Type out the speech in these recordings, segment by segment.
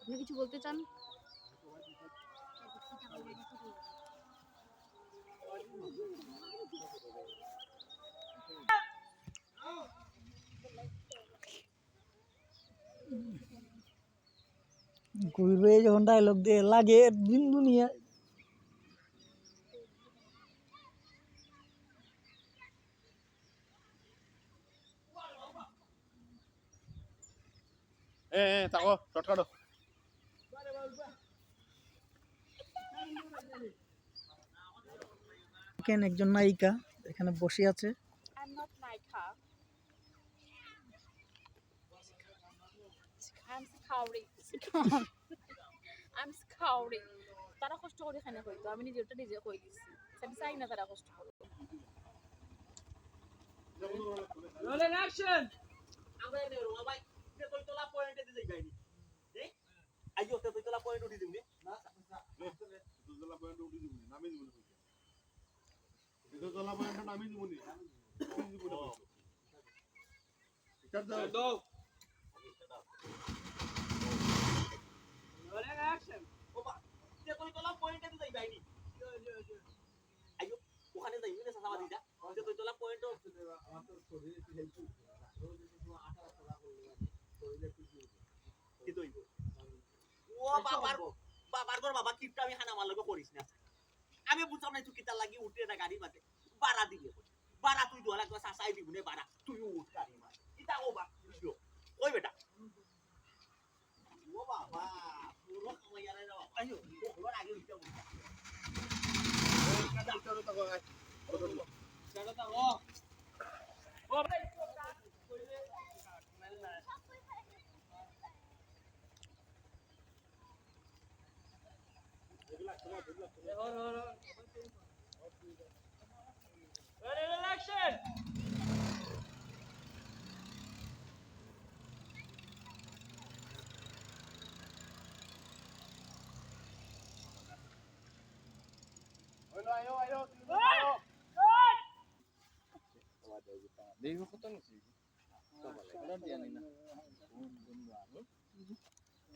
আপনি কিছু বলতে চান? ঘুরবে যখন ডায়লগ দিয়ে লাগে দিন দুনিয়া। এ কেন একজন নায়িকা এখানে বসে আছে I'm not Naika. I'm scouring. I'm scouring. তারা কষ্ট করে এখানে হইতো আমি নিজেরটা নিজে কই দিছি আমি চাই না তারা কষ্ট করে দিতে যাইনি এ আইও তে কই তোলা পয়েন্ট উঠি দিমনি না দুজলা পয়েন্ট উঠি দিবনি নামি দিবনি দুজলা পয়েন্ট নামি দিবনি নামি দিবনি এটা দাও। ও বা তে কই তোলা পয়েন্টে দিতে যাইনি আইও ওখানে যাইনি না সাসা দিদা তে কই তোলা পয়েন্ট কি দইব বাবার বাবার গর বাবা কিপটা আমি হানা মালগো করিস না। আমি বুঝাম না তুই কিতা লাগি উঠে না গাড়ি মাতে বাড়া দিলে বাড়া তুই দোলা তো সাসাই দিবনে বাড়া। তুই উঠ গাড়ি মাতে ইতা ও বা ওই বেটা? ও বাবা পুরো সময় রে বাবা। আইও। ওর আগে উঠে উঠে Ayo, ayo, ayo. Dejo ko tanong. Wala diyan eh, na.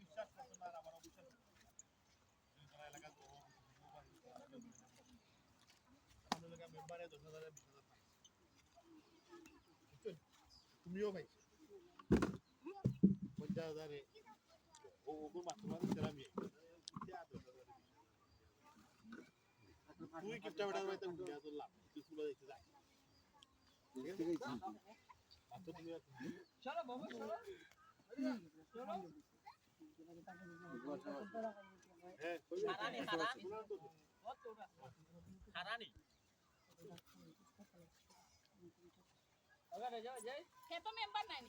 বিশ্বাস করতো না আবার অবিশ্বাস এলাকা মেম্বারে দশ হাজারে বিশ হাজার তুমিও ভাই পঞ্চাশ হাজারে ও ওগুলো মাত্র মাত্র তেরা মেয়ে তুই কিপটা বেটা তুমি দিয়া তোর লাভ তুই স্কুলে দেখতে যাই। তুমি চলো বাবা চলো। হ্যাঁ তো মেম্বার নাই।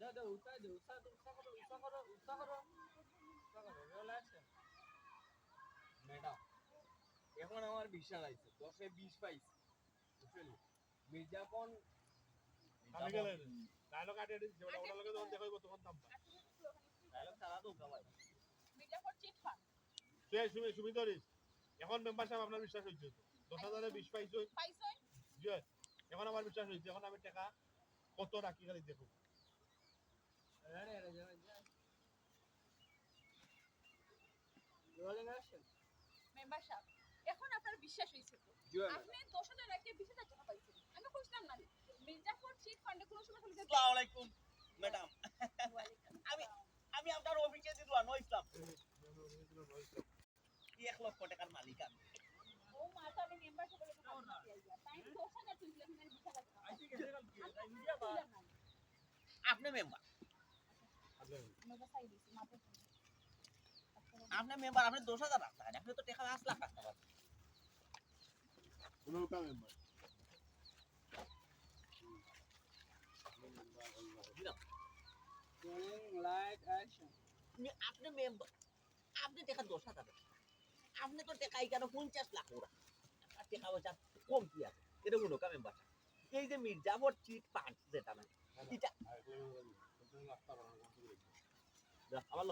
যাও যাও উঠা দে উঠা উঠা করো উঠা করো উঠা করো। উঠা করো রিল্যাক্স ম্যাডাম। এখন আমার বিশাল আইছে দশে বিশ পাইছে বুঝলি? মির্জাপন আমি গেলে ডায়লগ আটে দিচ্ছে ওটা ওটা লগে যখন তখন দাম ডায়লগ চালা তো ভাই মির্জাপুর চিট ফান্ড তুই সুমি সুমি ধরিস এখন মেম্বারশিপ আপনার বিশ্বাস হয়েছে দশ হাজারে বিশ পাইছো? জি এখন আমার বিশ্বাস হয়েছে এখন আমি টাকা কত রাখি খালি দেখো। আরে আরে রোলিং এখন আপনার বিশ্বাস হইছে আপনি দশ হাজার বিশ হাজার টাকা পাইছেন। আমি না। মির্জাপুর চিট ফান্ডে কোনো সময় খালি আসসালামু আলাইকুম ম্যাডাম আমি আমি আপনার অফিসে দিলাম নো ইসলাম এক লক্ষ টাকার মালিক আমি। ও মাথা আমি মেম্বারশিপ বলে আপনি মেম্বার আপনি মেম্বার আপনি দশ হাজার রাখতে পারেন। আপনি তো টাকা পাঁচ লাখ রাখতে পারেন। নৌকা মেম্বার আপনি মেম্বার আপনি টাকা দশ হাজার আপনি তো টাকা এখানে পঞ্চাশ লাখ ওরা। আর টাকা কম কি আছে? এটা নৌকা মেম্বার এই যে মির্জাফর চিট পাঁচ যেটা না, এটা আমার